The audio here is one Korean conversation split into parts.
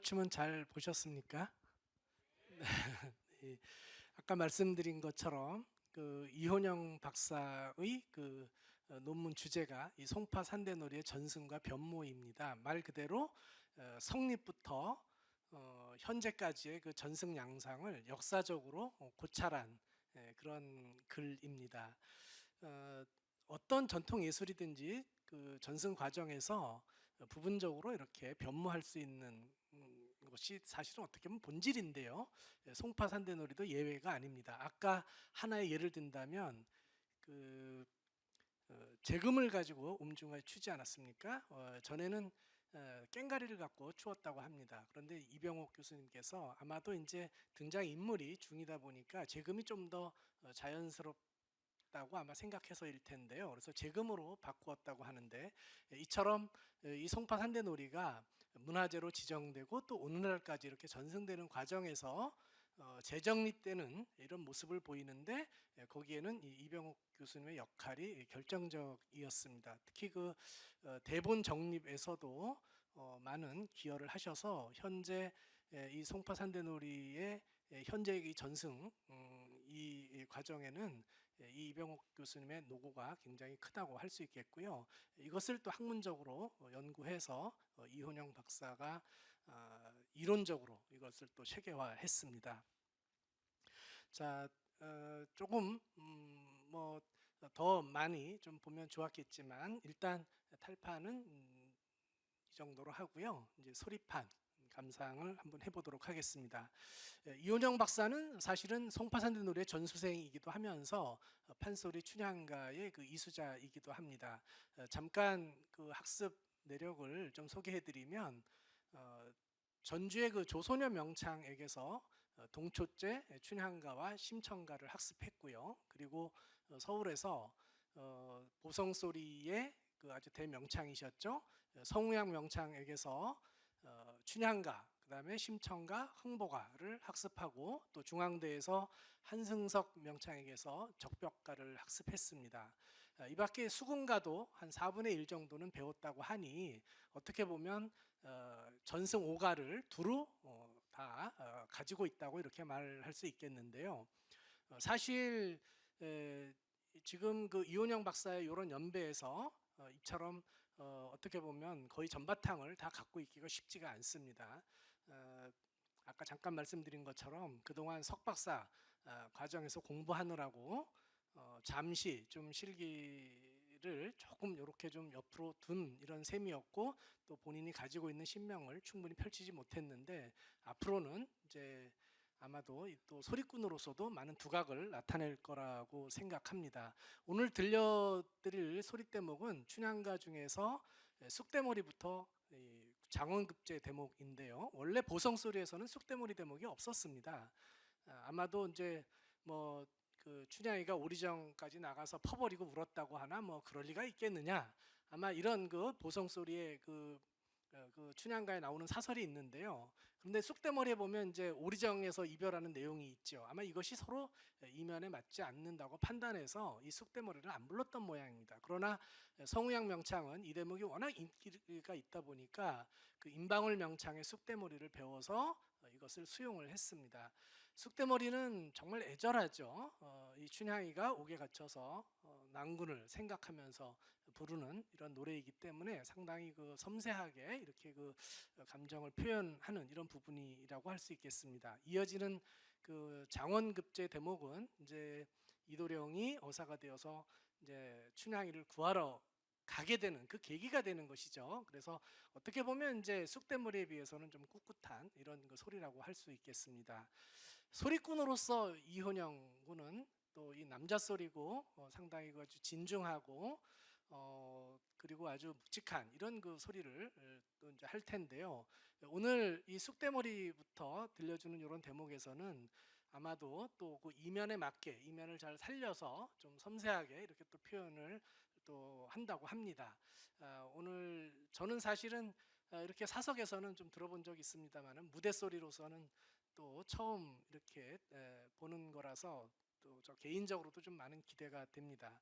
탈춤은 잘 보셨습니까? 네. 아까 말씀드린 것처럼 그 이혼영 박사의 그 어, 논문 주제가 이 송파 산대놀이의 전승과 변모입니다. 말 그대로 어, 성립부터 어, 현재까지의 그 전승 양상을 역사적으로 어, 고찰한 예, 그런 글입니다. 어, 어떤 전통 예술이든지 그 전승 과정에서 부분적으로 이렇게 변모할 수 있는 음, 것이 사실은 어떻게 보면 본질인데요. 예, 송파 산대놀이도 예외가 아닙니다. 아까 하나의 예를 든다면 그 어, 재금을 가지고 음중을 추지 않았습니까? 어, 전에는 어, 깽가리를 갖고 추었다고 합니다. 그런데 이병옥 교수님께서 아마도 이제 등장 인물이 중이다 보니까 재금이 좀 더 자연스럽 다고 아마 생각해서일 텐데요. 그래서 재금으로 바꾸었다고 하는데 예, 이처럼 이 송파 산대놀이가 문화재로 지정되고 또 오늘날까지 이렇게 전승되는 과정에서 어, 재정립되는 이런 모습을 보이는데 예, 거기에는 이 이병옥 교수님의 역할이 결정적이었습니다. 특히 그 어, 대본 정립에서도 어, 많은 기여를 하셔서 현재 예, 이 송파 산대놀이의 예, 현재 이 전승 음, 이이 과정에는 예, 이 이병옥 교수님의 노고가 굉장히 크다고 할 수 있겠고요. 이것을 또 학문적으로 어, 연구해서 어, 이혼영 박사가 아, 이론적으로 이것을 또 체계화했습니다. 자, 어, 조금 음, 뭐더 많이 좀 보면 좋았겠지만 일단 탈판은 음, 이 정도로 하고요. 이제 소리판 감상을 한번 해보도록 하겠습니다. 예, 이혼영 박사는 사실은 송파산대 노래 전수생이기도 하면서 어, 판소리 춘향가의 그 이수자이기도 합니다. 어, 잠깐 그 학습 내력을 좀 소개해드리면 어, 전주의 그 조소녀 명창에게서 어, 동초제 춘향가와 심청가를 학습했고요. 그리고 어, 서울에서 어, 보성소리의 그 아주 대명창이셨죠. 어, 성우양 명창에게서 어, 춘향가, 그 다음에 심청가, 흥보가를 학습하고 또 중앙대에서 한승석 명창에게서 적벽가를 학습했습니다. 어, 이 밖에 수군가도 한 4분의 1 정도는 배웠다고 하니 어떻게 보면 어, 전승 오가를 두루 어, 다 어, 가지고 있다고 이렇게 말할 수 있겠는데요. 어, 사실 에, 지금 그 이혼영 박사의 이런 연배에서 어, 이처럼 어, 어떻게 보면 거의 전바탕을 다 갖고 있기가 쉽지가 않습니다. 어, 아까 잠깐 말씀드린 것처럼 그동안 석박사 어, 과정에서 공부하느라고 어, 잠시 좀 실기를 조금 이렇게 좀 옆으로 둔 이런 셈이었고 또 본인이 가지고 있는 신명을 충분히 펼치지 못했는데 앞으로는 이제 아마도 이또 소리꾼으로서도 많은 두각을 나타낼 거라고 생각합니다. 오늘 들려드릴 소리 대목은 춘향가 중에서 쑥대머리부터 이 장원급제 대목인데요. 원래 보성 소리에서는 쑥대머리 대목이 없었습니다. 아, 아마도 이제 뭐 그 춘향이가 오리정까지 나가서 퍼버리고 울었다고 하나 뭐 그럴 리가 있겠느냐. 아마 이런 그 보성 소리의 그 어, 그 춘향가에 나오는 사설이 있는데요. 그런데 쑥대머리에 보면 이제 오리정에서 이별하는 내용이 있죠. 아마 이것이 서로 이면에 맞지 않는다고 판단해서 이 쑥대머리를 안 불렀던 모양입니다. 그러나 성우양 명창은 이 대목이 워낙 인기가 있다 보니까 그 임방울 명창의 쑥대머리를 배워서 어, 이것을 수용을 했습니다. 쑥대머리는 정말 애절하죠. 어, 이 춘향이가 옥에 갇혀서 어, 난군을 생각하면서 부르는 이런 노래이기 때문에 상당히 그 섬세하게 이렇게 그 감정을 표현하는 이런 부분이라고 할 수 있겠습니다. 이어지는 그 장원급제 대목은 이제 이도령이 어사가 되어서 이제 춘향이를 구하러 가게 되는 그 계기가 되는 것이죠. 그래서 어떻게 보면 이제 쑥대머리에 비해서는 좀 꿋꿋한 이런 그 소리라고 할 수 있겠습니다. 소리꾼으로서 이혼영 군은 또 이 남자 소리고 어, 상당히 그 아주 진중하고 어 그리고 아주 묵직한 이런 그 소리를 어, 또 이제 할 텐데요. 오늘 이 쑥대머리부터 들려주는 이런 대목에서는 아마도 또 그 이면에 맞게 이면을 잘 살려서 좀 섬세하게 이렇게 또 표현을 또 한다고 합니다. 아, 오늘 저는 사실은 아, 이렇게 사석에서는 좀 들어본 적이 있습니다만은 무대 소리로서는 또 처음 이렇게 에, 보는 거라서 또 저 개인적으로도 좀 많은 기대가 됩니다.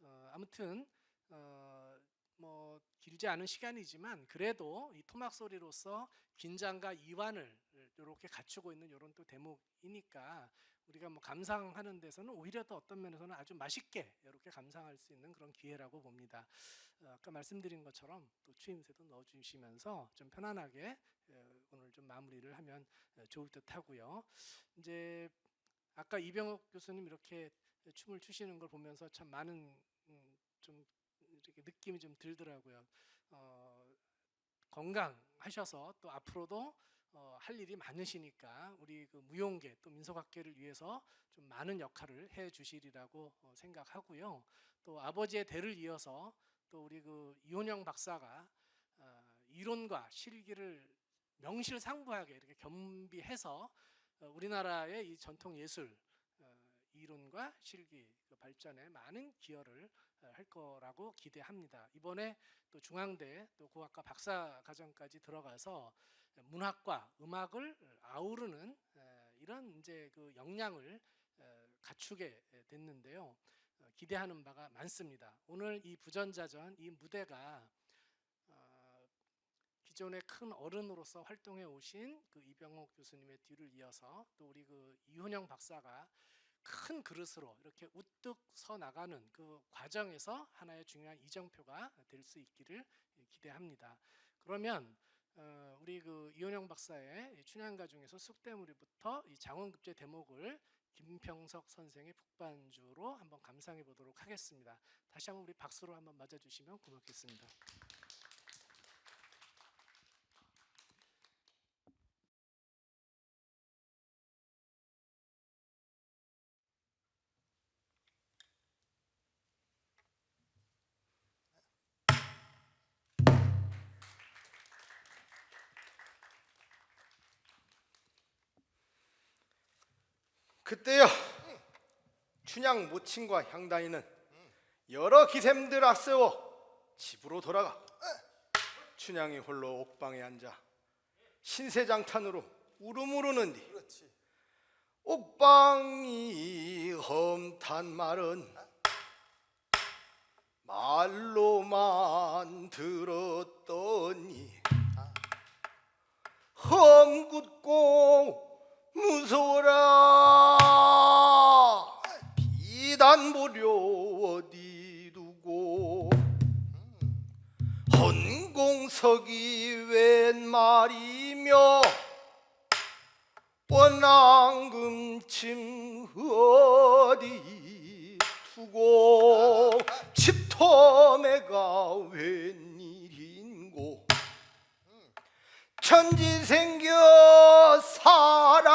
어, 아무튼 어, 뭐 길지 않은 시간이지만 그래도 이 토막 소리로서 긴장과 이완을 이렇게 갖추고 있는 이런 또 대목이니까 우리가 뭐 감상하는 데서는 오히려 더 어떤 면에서는 아주 맛있게 이렇게 감상할 수 있는 그런 기회라고 봅니다. 어, 아까 말씀드린 것처럼 또 추임새도 넣어주시면서 좀 편안하게 어, 오늘 좀 마무리를 하면 어, 좋을 듯하고요. 이제 아까 이병옥 교수님 이렇게 춤을 추시는 걸 보면서 참 많은 음, 좀 이렇게 느낌이 좀 들더라고요. 어, 건강하셔서 또 앞으로도 어, 할 일이 많으시니까 우리 그 무용계 또 민속학계를 위해서 좀 많은 역할을 해 주시리라고 어, 생각하고요. 또 아버지의 대를 이어서 또 우리 그 이혼영 박사가 어, 이론과 실기를 명실상부하게 이렇게 겸비해서 어, 우리나라의 이 전통 예술 어, 이론과 실기 그 발전에 많은 기여를 어, 할 거라고 기대합니다. 이번에 또 중앙대 또 고학과 박사 과정까지 들어가서 문학과 음악을 아우르는 에, 이런 이제 그 역량을 에, 갖추게 됐는데요. 어, 기대하는 바가 많습니다. 오늘 이 부전자전 이 무대가 어, 기존의 큰 어른으로서 활동해 오신 그 이병옥 교수님의 뒤를 이어서 또 우리 그 이훈영 박사가 큰 그릇으로 이렇게 우뚝 서 나가는 그 과정에서 하나의 중요한 이정표가 될 수 있기를 기대합니다. 그러면 어, 우리 그 이원영 박사의 이 춘향가 중에서 쑥대무리부터 이 장원급제 대목을 김평석 선생의 북반주로 한번 감상해 보도록 하겠습니다. 다시 한번 우리 박수로 한번 맞아주시면 고맙겠습니다. 그때요 춘향 모친과 향단이는 여러 기샘들 앞세워 집으로 돌아가 춘향이 홀로 옥방에 앉아 신세장탄으로 울음으르는디 옥방이 험탄 말은 말로만 들었더니 험굳고 무서워라. 비단 보려 어디 두고? 헌공석이 웬 말이며? 원앙금침 어디 두고? 집터매가 웬일인고? 천지 생겨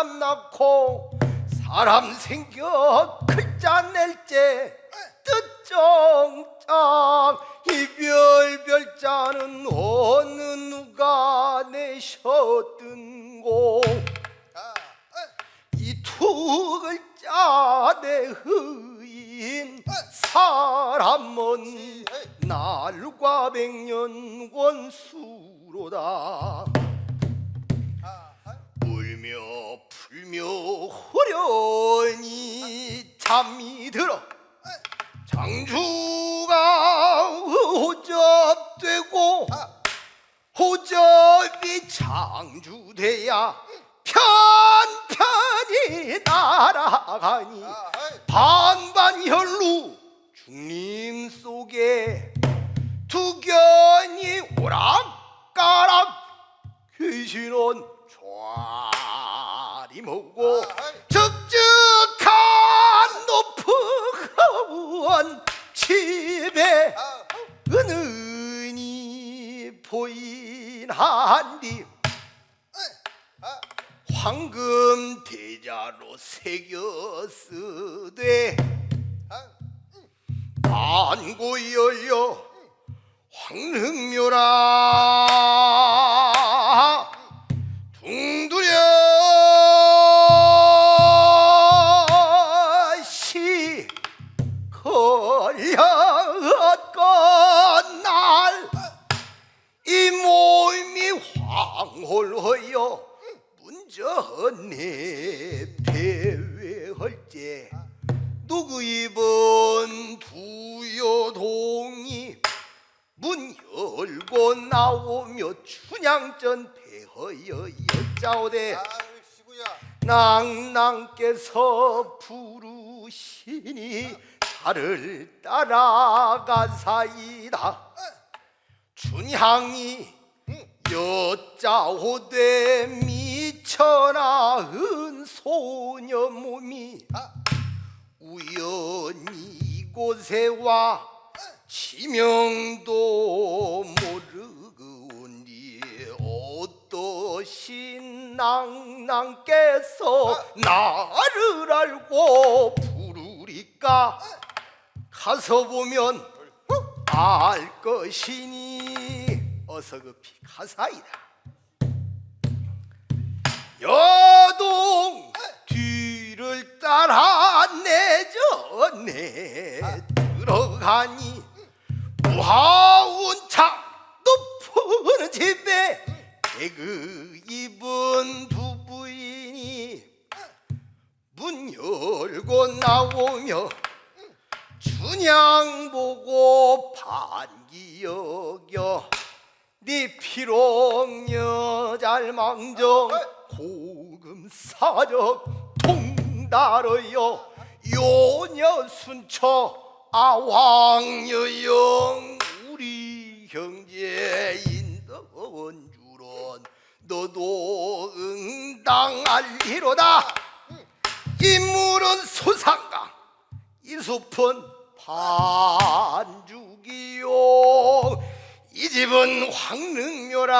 사람 낳고 사람 생겨 글자 낼째 뜻정장 이별 별자는 어느 누가 내셨든고. 이 두 글자 내 의인 사람은 날과 백년 원수로다. 울며 풀며 호련히 잠이 들어 장주가 호접되고 호접이 장주돼야 편편히 날아가니 반반혈루 중림 속에 두견이 오락가락 귀신은 좌리 모고 적적한 높은 집에 은은히 보인한디 황금 대자로 안고 열려 황릉묘라. 둥두려 홀하여 문전에 배회할 때 누구 입은 두여동이 문 열고 나오며 춘향전 배허여 여자오대. 낭낭께서 부르시니 달을 따라가사이다. 춘향이 여자오되 미천하은 소녀 몸이. 우연히 이곳에 와 지명도 모르고니 어떠신 낭낭께서 나를 알고 부르리까? 가서 보면 알 것이니 어서 급히 가사이다. 여동 뒤를 따라 내전에 들어가니 무하운 차 높은 집에 개그 입은 두 부인이 문 열고 나오며 춘향 보고 반기 여겨 네 피롱 여잘망정 고금 사적 통달어여 요녀 순처 아왕여영 우리 형제 인덕원 주론 너도 응당할리로다. 인물은 소상강 이 숲은 반죽이요 이 집은 황릉묘라.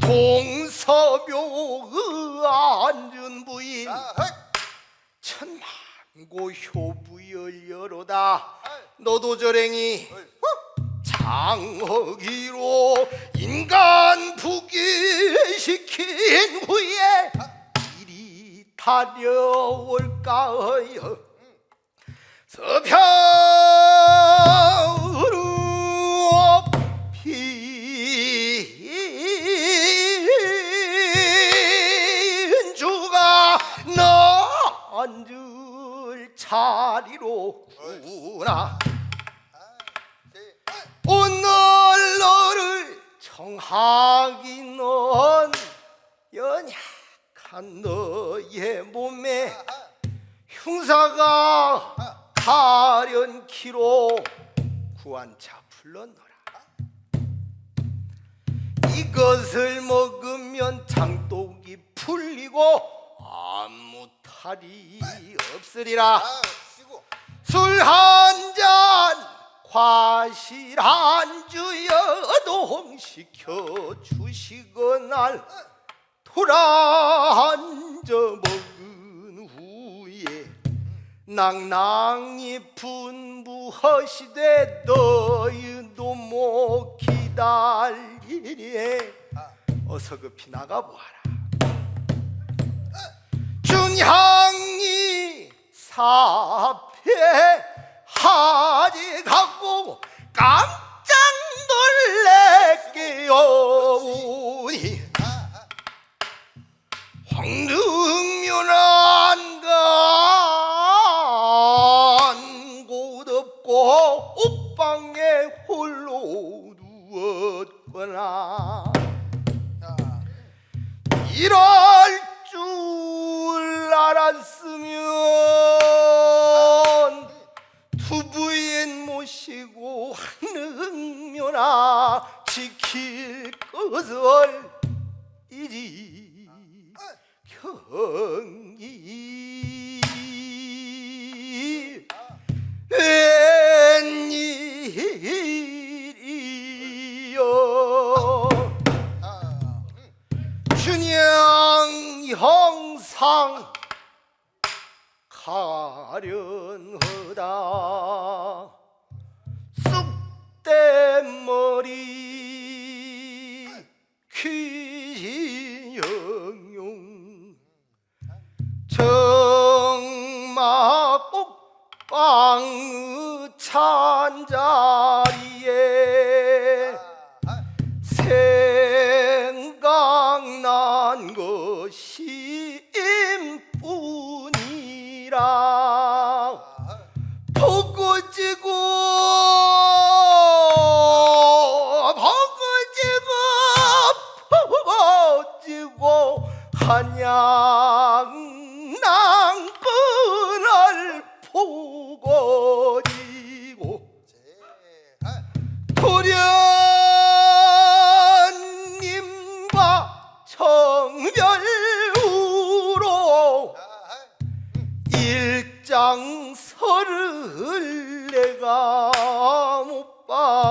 동서묘의 안준 부인 천만고 효부열려로다. 너도 저랭이 장허기로 인간 부기시킨 후에 이리 달려올까요 서편 앉을 자리로 구나. 오늘 너를 청하기 넌 연약한 너의 몸에 흉사가 가련키로 구한차 불러너라. 이것을 먹으면 장독이 풀리고 아무 탈이 없으리라. 아이씨구. 술한 잔 과실 안주 여동 시켜 주시거날. 돌아 앉아 먹은 후에 낭낭이 분부하시되 너희도 못 기다리리에 어서 급히 나가보아라 준향이 사패 하지 갖고 깜짝 놀래게요니 황릉 귀 Bye.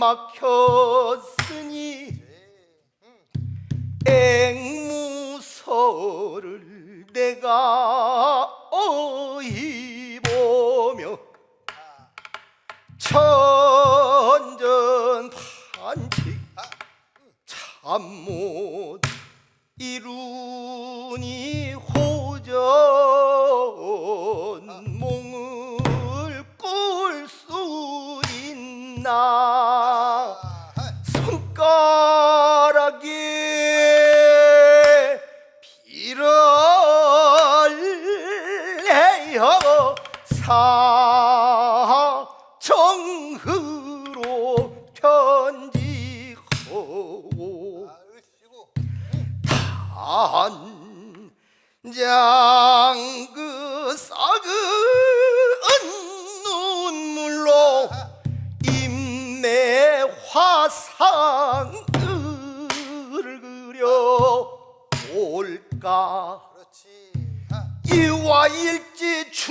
막혔으니 앵무소를 내가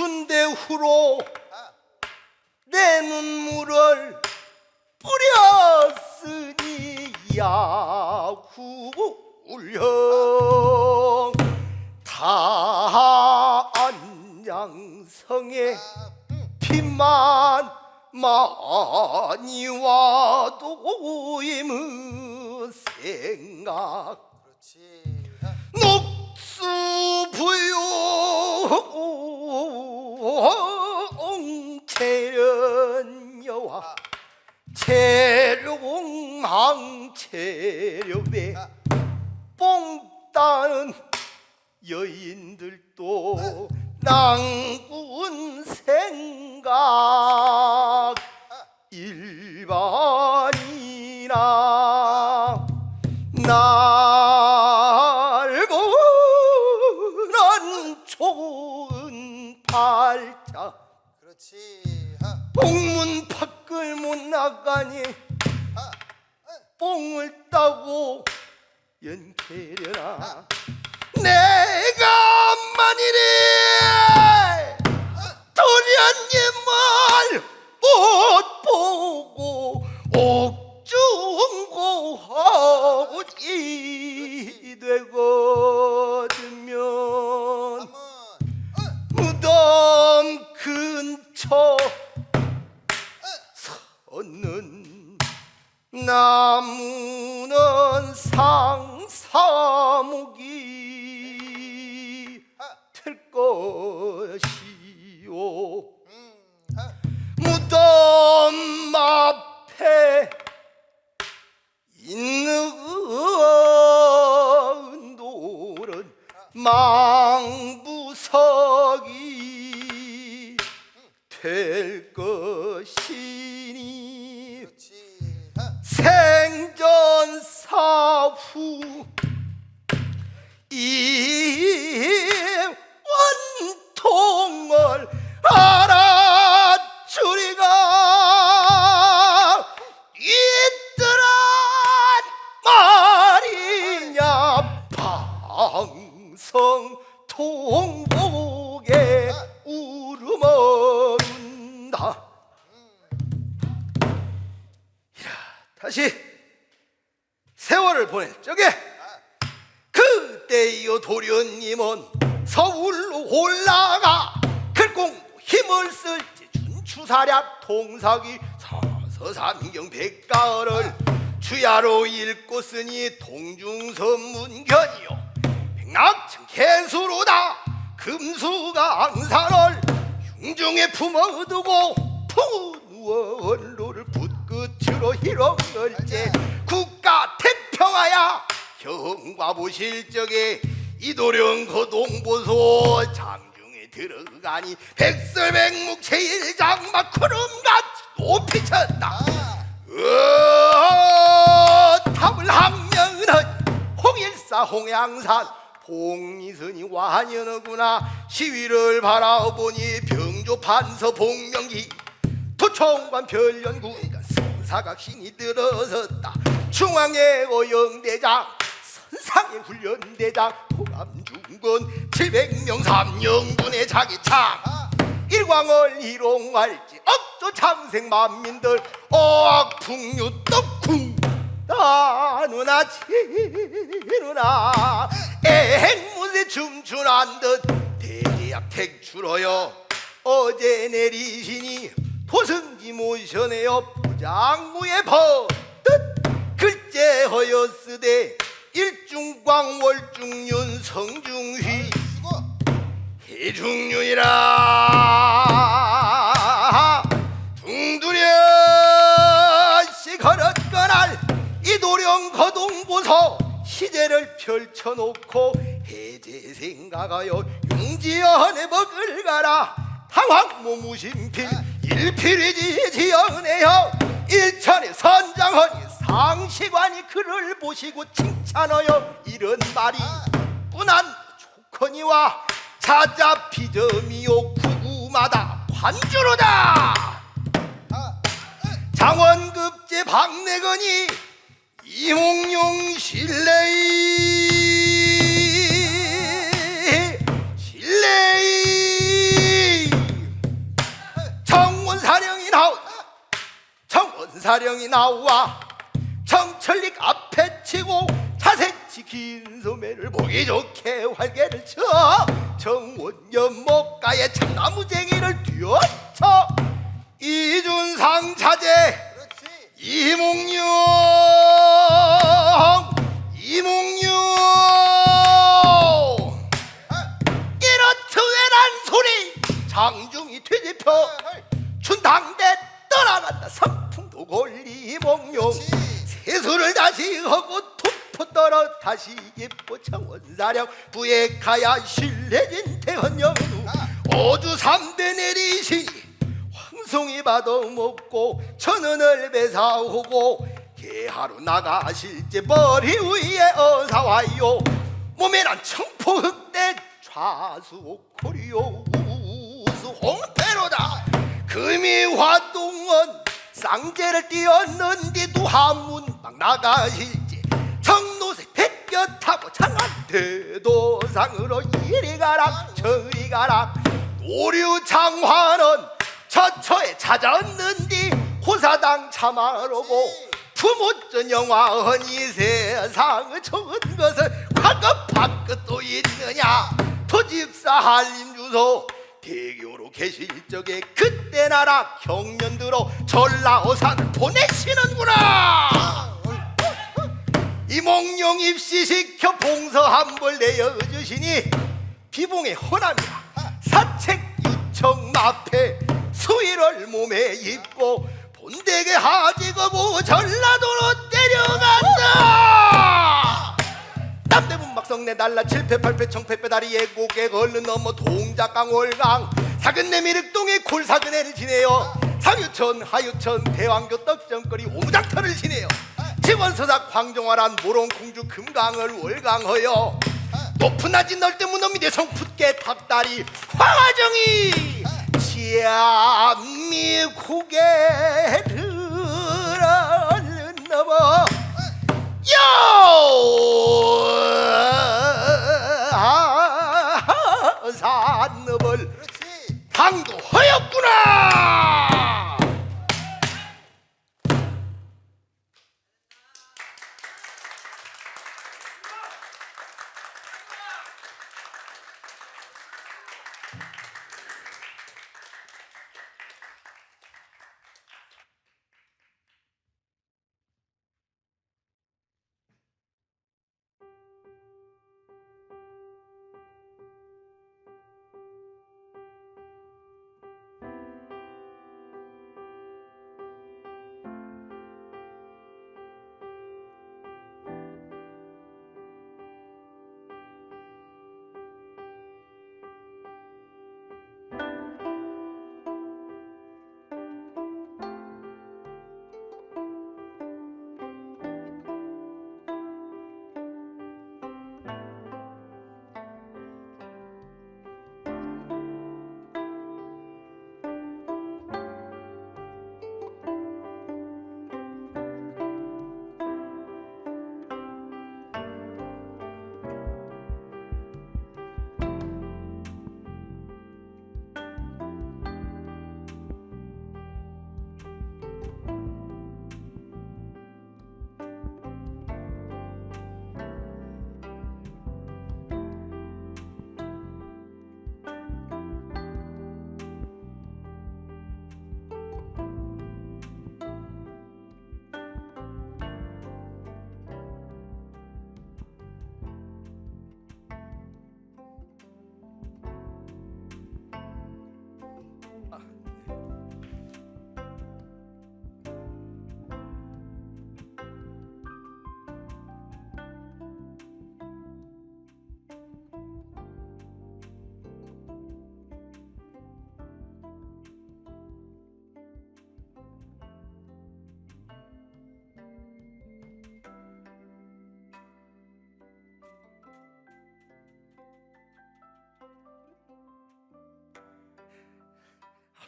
순대 후로 내 눈물을 뿌렸으니 야구 울령 다 안양성에 비만 많이 와도 무생각 그렇지. 수부용 체련여와 체룡항 체련배. 뽕따는 여인들도 낭 나무는 상사목이 아. 될 것이오 음. 무덤 앞에 있는 돌은 아. 마 다시 세월을 보낼 적에 그때요 도련님은 서울로 올라가 글공 힘을 쓸지 준추사략 통사기 사서삼경 백가을을 주야로 읽고 쓰니 동중선문견이요. 백낙청 개수로다 금수가 앙산을 흉중에 품어두고 푸누원로 를 붓끝으로 희롱열제 국가 태평하야 경과부 실 적에 이도령 거동보소 장중에 들어가니 백설백묵 제일장막 구름같이 높이 쳤다. 아, 어, 탑을 항명은 홍일사 홍양산 봉리선이 완연하구나. 시위를 바라보니 병조 판서 복명기 도총관 성 사각신이 들어섰다. 중앙에 오영대장 선상의 훈련대장 호감중군 700명 삼령군의 자기창. 일광을 희롱할지 억조 창생 만민들 억풍유 떡쿵 나누나 치누나. 애행무새 춤추난 듯 대제약 택출어요. 어제 내리시니 도승지 모셔내어 부 장무에 버뜻 글재 허였으되 일중광 월중윤 성중휘. 해중윤이라. 둥두려 씨 걸었거날 이도령 거동보소 시제를 펼쳐놓고 해제 생각하여 용지연에 먹을 가라. 당황모 무심필 일필이지 지연해요 일천의 선장헌이 상시관이 그를 보시고 칭찬하여 이런 말이 꾸난 조커니와 자자 비점이요 구구마다 관주로다. 아, 장원급제 박내건이 실레이 정원사령이 나온다 정원 사령이 나와 정철릭 앞에 치고 자세치 긴 소매를 보기 좋게 활개를 쳐 정원연 목가에 참나무쟁이를 뛰어쳐 이준상 자제. 이몽룡 이몽룡 아, 이렇트웨란 소리 장중이 뒤집혀 선풍도 그렇지. 세수를 다시 하고 투포 떨어 다시 예뻐 청원사령 부액하야 신뢰진 대헌영우 오주 삼대 내리시니 황송이 받아먹고 천원을 배사오고 개하루 나가실지 머리 위에 어사와요 몸에 난 청포 흑대 좌수 코리오 우수 홍패로다 금이 화동원 쌍제를 띄었는데도 한문 막 나가실지 청노새 백여 타고 장안 대 도상으로 이리 가라 저리 가라. 노류장화는 처처에 찾아왔는디 호사당 참아로고 부모전 영화헌 이 세상의 좋은 것을 과거 바끝도 있느냐. 토집사 한림 주소 대교로 계실 적에 그때 나라 경년들어 전라오산을 보내시는구나. 이몽룡 입시시켜 봉서 한 벌 내어 주시니 비봉의 허남이라 사책 유청 마패 수위를 몸에 입고 본대게 하지거고 전라도로 데려간다. 남대문 막성내 날라 칠패 팔패 청패 빼다리 예고개 걸른 넘어 동작강 월강 사근내 미 륵동에 굴사근해를 지내요 상유천 하유천 대왕교 떡정거리 오무장터를 지내요 지원서작 황종화란 모롱공주 금강을 월강허여 높은 낮이 넓대문 놈이 내 성풋게 탑다리 황화정이 지암미국에를 얼른 넘어 여산업을 허였구나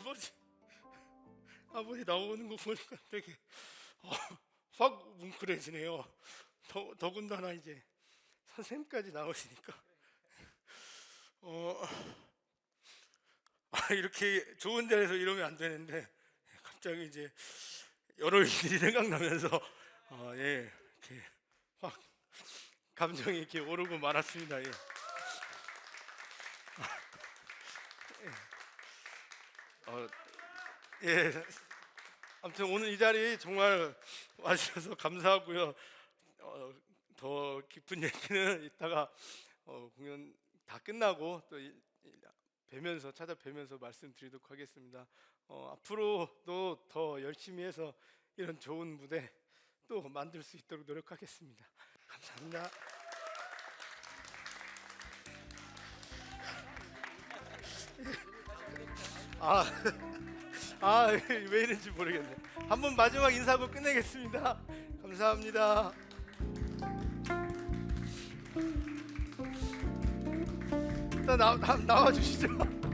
아버지 아버지 나오는 거 보니까 되게 어, 확 뭉클해지네요. 더, 더군다나 이제 선생님까지 나오시니까 어 아, 이렇게 좋은 자리에서 이러면 안 되는데 갑자기 이제 여러 일들이 생각나면서 어, 예 이렇게 확 감정이 이렇게 오르고 말았습니다. 예. 어, 예. 아무튼 오늘 이 자리 정말 와주셔서 감사하고요. 어, 더 깊은 얘기는 이따가 어, 공연 다 끝나고 또 이- 이- 뵈면서 찾아뵈면서 말씀드리도록 하겠습니다. 어, 앞으로도 더 열심히 해서 이런 좋은 무대 또 만들 수 있도록 노력하겠습니다. 감사합니다. 아, 아, 왜 이런지 모르겠네. 한번 마지막 인사하고 끝내겠습니다. 감사합니다. 일단 나, 나, 나와 주시죠.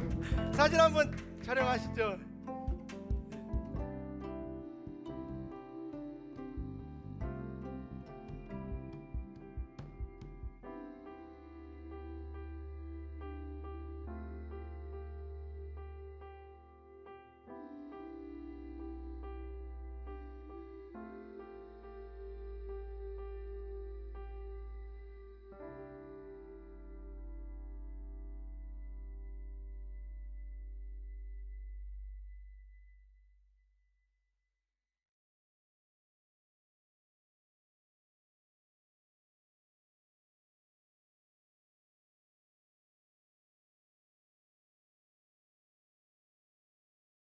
사진 한번 촬영하시죠.